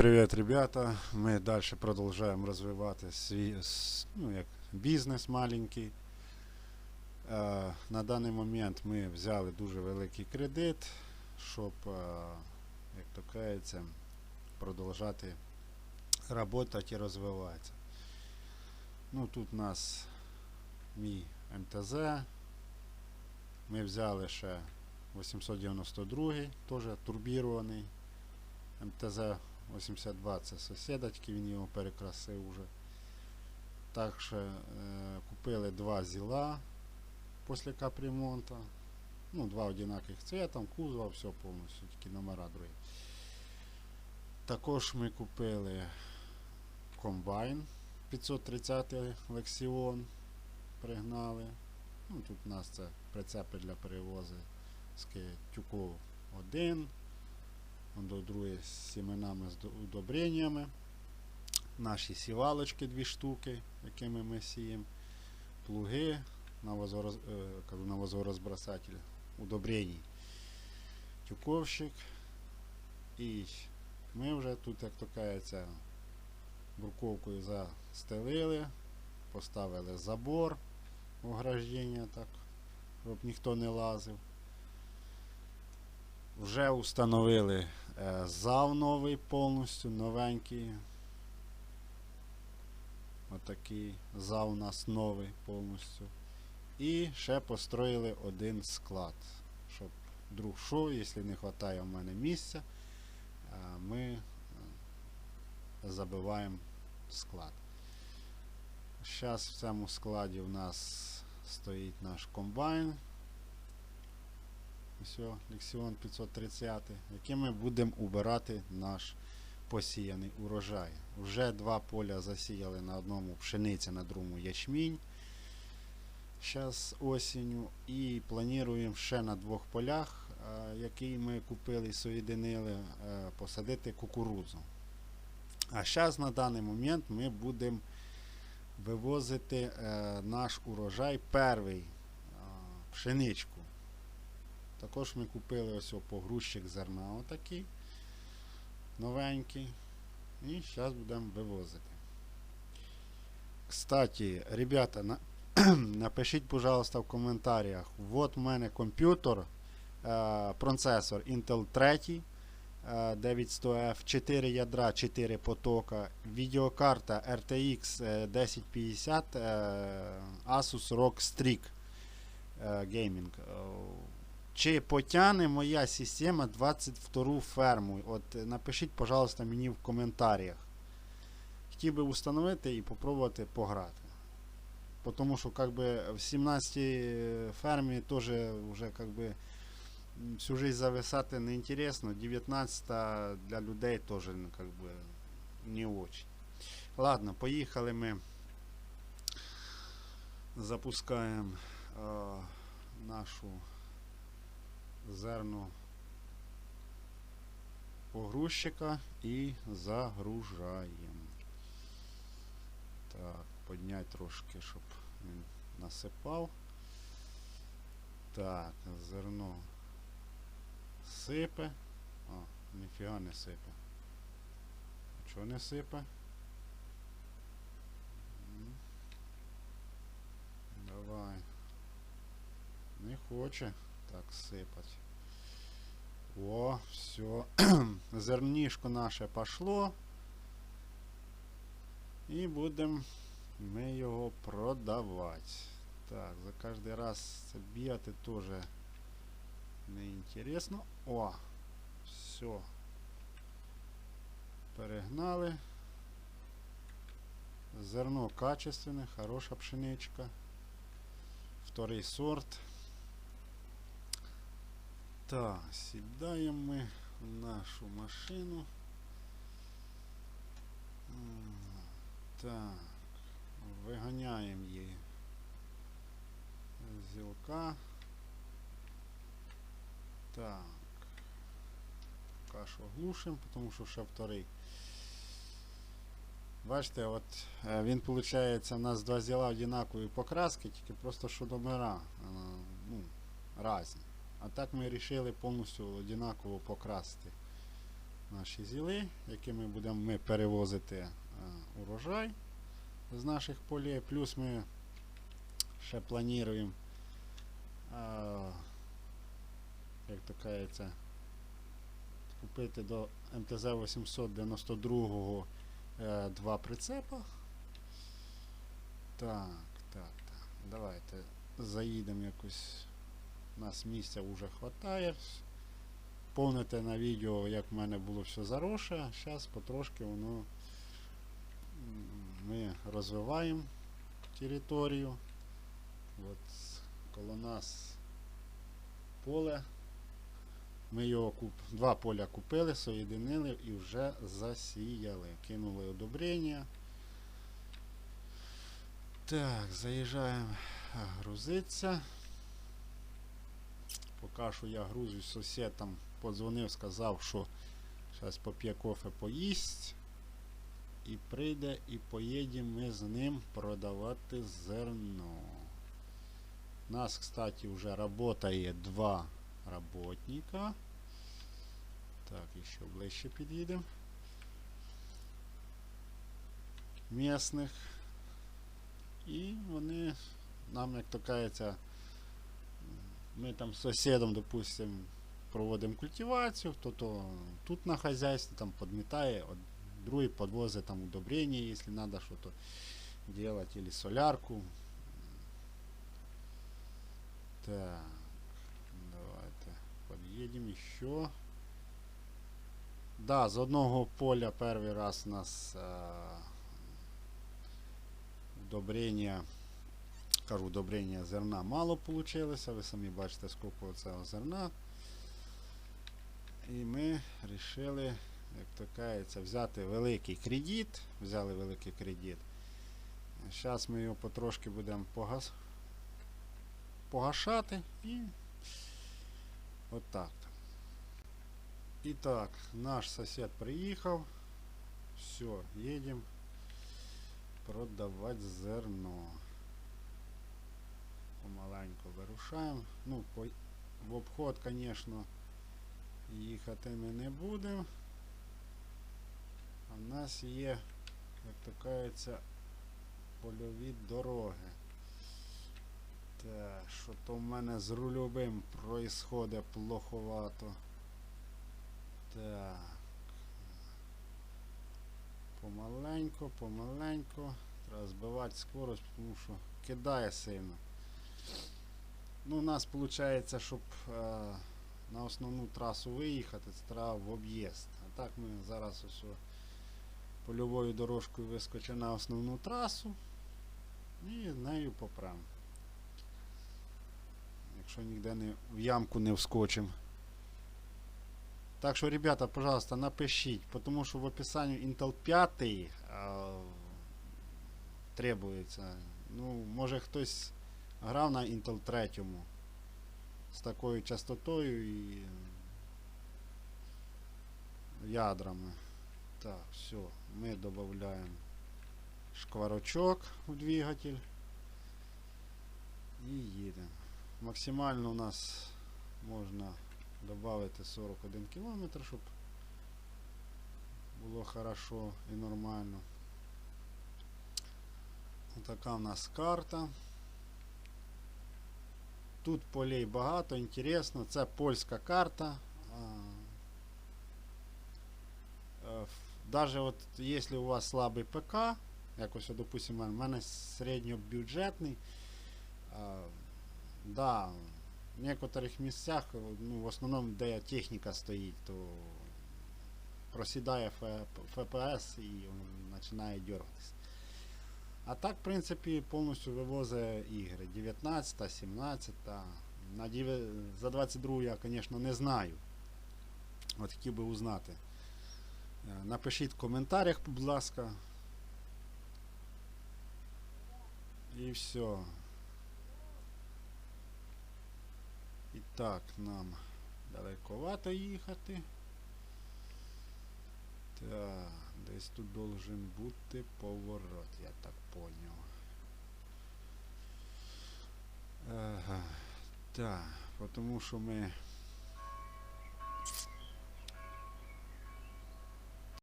Привіт, ребята. Ми далі продовжуємо розвивати свій ну, як, бізнес маленький. Е, на даний момент ми взяли дуже великий кредит, щоб, е, як то кажеться, продовжати працювати і розвиватися. Ну, тут у нас мій МТЗ. Ми взяли ще 892, теж турбірований. МТЗ 82 це сусідочки, він його перекрасив уже. Так що е, купили два зіла після капремонту. Ну, два одинакових цвітом, кузова, все повністю, тільки номера другі. Також ми купили комбайн 530 Lexion пригнали. Ну, тут у нас це прицепи для перевозу з Тюков 1, до другої з сіменами з удобреннями. Наші сівалочки дві штуки, якими ми сіємо. Плуги, навозороз, е, кажу, навозорозбросатель удобрень. Тюковщик. І ми вже тут, як то кажеться, бурковкою застелили, поставили забор ограждення, так, щоб ніхто не лазив. Вже установили е, зал новий повністю, новенький. Отакий зал у нас новий повністю. І ще построїли один склад. Щоб друг що, якщо не вистачає в мене місця, е, ми е, забиваємо склад. Зараз в цьому складі у нас стоїть наш комбайн. Ось Lexion 530, яким ми будемо убирати наш посіяний урожай. Вже два поля засіяли на одному пшениця, на другому ячмінь. Зараз осінню. І плануємо ще на двох полях, е, які ми купили і соєдинили, е, посадити кукурудзу. А зараз на даний момент ми будемо вивозити е, наш урожай перший пшеничку. Також ми купили ось погрузчик зерна отакий. Новенький. І зараз будемо вивозити. Кстати, ребята, на, напишіть, пожалуйста, в коментарях. Вот у мене комп'ютер, е, процесор Intel 3. е, 9100F, 4 ядра, 4 потока, відеокарта RTX е, 1050, е, Asus ROG Strix е, Gaming. Е, Чи потягне моя система 22 ферму? От е, напишіть, пожалуйста, мені в коментарях. Хотів би установити і попробувати пограти. По Тому що как бы, в 17 фермі теж вже как бы, м, всю жизнь зависати не інтересно. 19 для людей теж ну, как бы, не очень. Ладно, поїхали ми. Запускаємо е, нашу зерно погрузчика і загружаємо. Так, підняти трошки, щоб він насипав. Так, зерно сипе. А, ніфіга не сипе. Чого не сипе? Давай. Не хоче так сипать. О, все. Зернішко наше пошло. І будемо ми його продавати. Так, за кожен раз це бігати теж не інтересно. О! Все. Перегнали. Зерно качественне, хороша пшеничка. Вторий сорт. Так, сідаємо ми в нашу машину. Так, виганяємо її з зілка. Так. Що глушимо, тому що ще вторий. Бачите, от е, він виходить, у нас два зіла однакової покраски, тільки просто що номера е, ну, різні. А так ми вирішили повністю однаково покрасити наші зіли, якими будемо ми перевозити е, урожай з наших полей. Плюс ми ще плануємо, е, як то кажеться, купити до МТЗ 892 е, два прицепа. Так, так, так. Давайте заїдемо якось. У нас місця вже вистачає. Повните на відео, як в мене було все заросше. Зараз потрошки воно ми розвиваємо територію. От коло нас поле. Ми його куп... два поля купили, соєдинили і вже засіяли. Кинули удобрення. Так, заїжджаємо грузиться. Поки що я грузусь, сусід там подзвонив, сказав, що зараз поп'є кофе поїсть. І прийде і поїдемо ми з ним продавати зерно. У нас, кстати, вже працює два работника. Так, ще ближче під'їдемо. Місних. І вони нам, як то кажеться, ми там з сусідом, допустимо, проводимо культивацію, хто-то тут на хазяйстві там підмітає, от другий підвозить там удобрення, якщо треба щось делать, или солярку. Так, давайте під'їдемо ще. Да, з одного поля перший раз у нас а, удобрення, кажу, удобрення зерна мало вийшло. Ви самі бачите, скільки цього зерна. І ми вирішили, як то кажеться, взяти великий кредит. Взяли великий кредит. Зараз ми його потрошки будемо погас... погашати і от. І так, наш сосед приїхав. Все, їдемо продавати зерно. Помаленьку вирушаємо. Ну, по... в обход, звісно, їхати ми не будемо. А в нас є, як то кажеться, польові дороги. Так, що то в мене з рульовим происходить плоховато. Так. Помаленько, помаленько. Треба збивати скорость, тому що кидає сильно. Ну, у нас виходить, щоб е, на основну трасу виїхати, це треба в об'їзд. А так ми зараз ось польовою дорожкою вискочимо на основну трасу і нею поправимо. Якщо ніде не в ямку не вскочимо. Так що, ребята, пожалуйста, напишіть, потому що в описании Intel 5 а, требується. Ну, може хтось грав на Intel 3 з такою частотою і ядрами. Так, все, ми додаємо шкварочок в двигатель і їдемо. Максимально у нас можна добавити 41 км, щоб було хорошо і нормально. Така в нас карта. Тут полей багато, інтересно, це польська карта. Даже от якщо у вас слабий ПК, якось, допустимо, в мене середньобюджетний, да, в некоторих місцях, ну, в основному, де техніка стоїть, то просідає ФПС і починає дергатися. А так, в принципі, повністю вивозить ігри. 19, 17. На дів... За 22 я, звісно, не знаю. От хотів би узнати. Е, Напишіть в коментарях, будь ласка. І все. І так, нам далековато їхати. Так, Тобто тут должен бути поворот, я так понял. Ага, так, потому що ми...